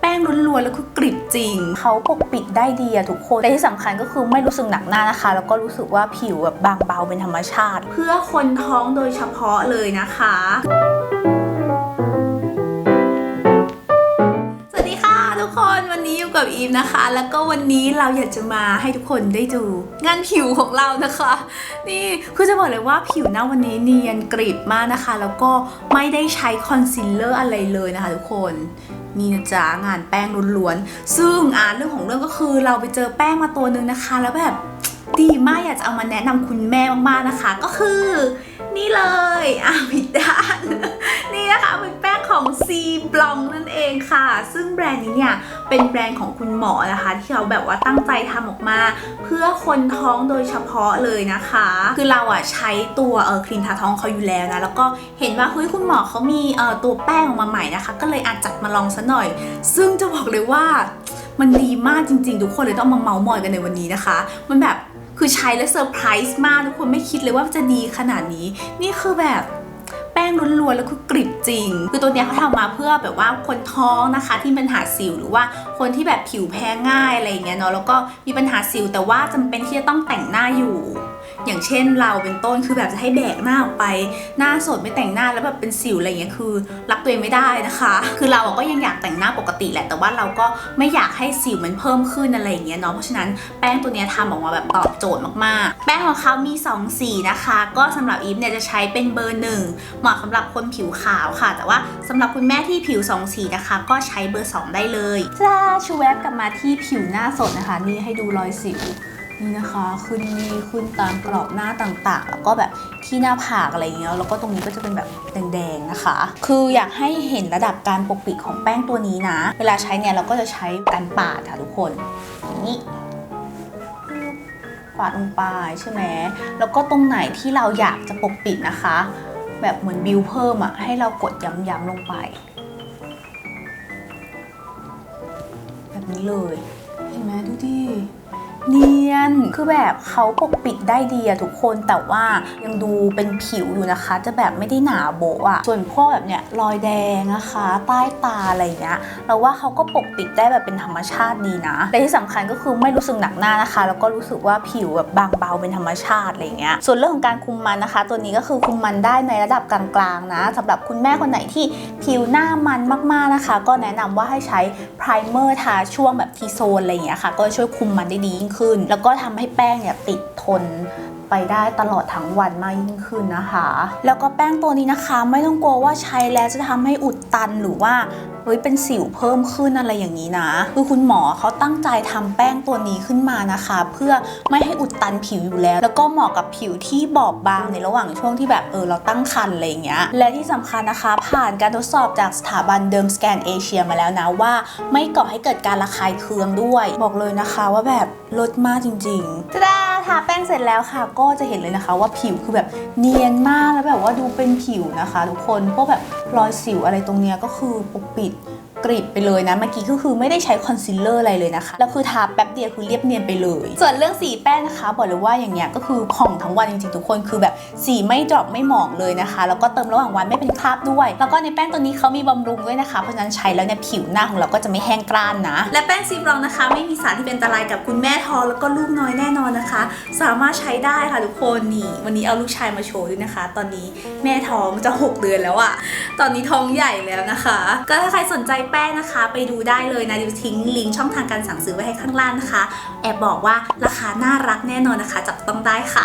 แป้งล้วนๆแล้วคือกริบจริง เขาปกปิดได้ดีอะทุกคนและที่สำคัญก็คือไม่รู้สึกหนักหน้านะคะ แล้วก็รู้สึกว่าผิวแบบบางเบาเป็นธรรมชาติ เพื่อคนท้องโดยเฉพาะเลยนะคะสวัสดีค่ะทุกคนวันนี้อยู่กับอีฟนะคะ แล้วก็วันนี้เราอยากจะมาให้ทุกคนได้ดู งานผิวของเรานะคะ นี่คือจะบอกเลยว่าผิวหน้าวันนี้เนียนกริบมากนะคะ แล้วก็ไม่ได้ใช้คอนซีลเลอร์อะไรเลยนะคะ ทุกคน นี่นะจ๊ะงานแป้งล้วนๆ ซึ่งอ่าเรื่องของเรื่องก็คือเราไปเจอแป้งมาตัวหนึ่งนะคะ แล้วแบบดีมากอยากจะเอามาแนะนำคุณแม่มากๆนะคะ ก็คือ นี่เลยอ่าผิดด้านนี่นะคะเป็นแป้งของ C ค่ะ ซึ่งแบรนด์นี้เนี่ยเป็นแบรนด์ของคุณหมอนะคะ ที่เขาแบบว่าตั้งใจทำออกมา เพื่อคนท้องโดยเฉพาะเลยนะคะ คือเราอะใช้ตัวเออครีมทาท้องเขาอยู่แล้วนะแล้วก็เห็นว่าเฮ้ยคุณหมอเขามีเออตัวแป้งออกมาใหม่นะคะ ก็เลยอาจจัดมาลองซะหน่อย ซึ่งจะบอกเลยว่ามันดีมากจริงๆ ทุกคนเลยต้องมาเมาส์มอยกันในวันนี้นะคะ มันแบบคือใช้แล้วเซอร์ไพรส์มากทุกคนไม่คิดเลยว่าจะดีขนาดนี้ นี่คือแบบ แป้งล้วนๆแล้วคือกริบจริง คือตัวเนี้ยเขาทำมาเพื่อแบบว่าคนท้องนะคะที่มีปัญหาสิวหรือว่าคนที่แบบผิวแพ้ง่ายอะไรอย่างเงี้ยเนาะแล้วก็มีปัญหาสิวแต่ว่าจำเป็นที่จะต้องแต่งหน้าอยู่ อย่างเช่นเราเป็นต้นคือแบบจะให้แบกหน้าออกไป หน้าสดไม่แต่งหน้าแล้วแบบเป็นสิวอะไรเงี้ยคือรักตัวเองไม่ได้นะคะ คือเราก็ยังอยากแต่งหน้าปกติแหละ แต่ว่าเราก็ไม่อยากให้สิวมันเพิ่มขึ้นอะไรอย่างเงี้ยเนาะเพราะฉะนั้นแป้งตัวเนี้ยทำออกมาแบบตอบโจทย์มากๆ แป้งของเขามี 2 สีนะคะ ก็สำหรับอีฟเนี่ยจะใช้เป็นเบอร์หนึ่งเหมาะสำหรับคนผิวขาวค่ะ แต่ว่าสำหรับคุณแม่ที่ผิวสองสีนะคะ ก็ใช้เบอร์ 2 ได้เลยจ้าชูแวบกลับมาที่ผิวหน้าสดนะคะ นี่ให้ดูรอยสิวนี่นะคะขึ้นนี่ขึ้นตามกรอบหน้าต่างๆ แล้วก็แบบที่หน้าผากอะไรเงี้ยแล้วก็ตรงนี้ก็จะเป็นแบบแดงๆนะคะ คืออยากให้เห็นระดับการปกปิดของแป้งตัวนี้นะ เวลาใช้เนี่ยเราก็จะใช้การปาดค่ะทุกคนนี้ปาดลงไปใช่ไหมแล้วก็ตรงไหนที่เราอยากจะปกปิดนะคะ แบบเหมือนบิวเพิ่มอะให้เรากดย้ำๆลงไป แบบนี้เลย เห็นไหมดูดิ เนียน คือแบบเขาปกปิดได้ดีอะทุกคนแต่ว่ายังดูเป็นผิวอยู่นะคะ จะแบบไม่ได้หนาโบะอะส่วนพวกแบบเนี้ยรอยแดงนะคะ ใต้ตาอะไรเงี้ยเราว่าเขาก็ปกปิดได้แบบเป็นธรรมชาติดีนะและที่สำคัญก็คือไม่รู้สึกหนักหน้านะคะ แล้วก็รู้สึกว่าผิวแบบบางเบาเป็นธรรมชาติอะไรเงี้ยส่วนเรื่องของการคุมมันนะคะ ตัวนี้ก็คือคุมมันได้ในระดับกลางๆนะสำหรับคุณแม่คนไหนที่ผิวหน้ามันมากๆนะคะ ก็แนะนำว่าให้ใช้ไพรเมอร์ทาช่วงแบบทีโซนอะไรเงี้ยค่ะ ก็ช่วยคุมมันได้ดียิ่งขึ้นแล้วก็ทำให้แป้งเนี่ยติดทนไปได้ตลอดทั้งวันมากยิ่งขึ้นนะคะ แล้วก็แป้งตัวนี้นะคะ ไม่ต้องกลัวว่าใช้แล้วจะทำให้อุดตันหรือว่า เฮ้ยเป็นสิวเพิ่มขึ้นอะไรอย่างนี้นะ คือคุณหมอเขาตั้งใจทำแป้งตัวนี้ขึ้นมานะคะ เพื่อไม่ให้อุดตันผิวอยู่แล้ว แล้วก็เหมาะกับผิวที่บอบบางในระหว่างช่วงที่แบบเออเราตั้งครรภ์อะไรอย่างเงี้ย และที่สำคัญนะคะ ผ่านการทดสอบจากสถาบันเดิมสแกนเอเชียมาแล้วนะว่า ไม่ก่อให้เกิดการระคายเคืองด้วย บอกเลยนะคะว่าแบบลดมากจริงๆจ้า ทาแป้งเสร็จแล้วค่ะ ก็จะเห็นเลยนะคะ ว่าผิวคือแบบเนียนมากแล้วแบบว่าดูเป็นผิวนะคะ ทุกคนพวกแบบรอยสิวอะไรตรงเนี้ยก็คือปกปิด กริบไปเลยนะ เมื่อกี้ก็คือไม่ได้ใช้คอนซีลเลอร์อะไรเลยนะคะ แล้วคือทาแป๊บเดียวคือเรียบเนียนไปเลย ส่วนเรื่องสีแป้งนะคะ บอกเลยว่าอย่างเงี้ยก็คือผ่องทั้งวันจริงๆทุกคนคือแบบสีไม่ดรอปไม่หมองเลยนะคะ แล้วก็เติมระหว่างวันไม่เป็นคราบด้วย แล้วก็ในแป้งตัวนี้เขามีบำรุงด้วยนะคะ เพราะฉะนั้นใช้แล้วเนี่ยผิวหน้าของเราก็จะไม่แห้งกร้านนะ และแป้งซีบรองนะคะ ไม่มีสารที่เป็นอันตรายกับคุณแม่ท้องแล้วก็ลูกน้อยแน่นอนนะคะ สามารถใช้ได้ค่ะทุกคนนี่วันนี้เอาลูกชายมาโชว์ด้วยนะคะ ตอนนี้แม่ท้องจะหกเดือนแล้วอะตอนนี้ท้องใหญ่แล้วนะคะ ก็ถ้าใครสนใจแป้งนะคะ ไปดูได้เลยนะดิวทิ้งลิงก์ช่องทางการสั่งซื้อไว้ให้ข้างล่างนะคะ แอบบอกว่าราคาน่ารักแน่นอนนะคะ จับต้องได้ค่ะ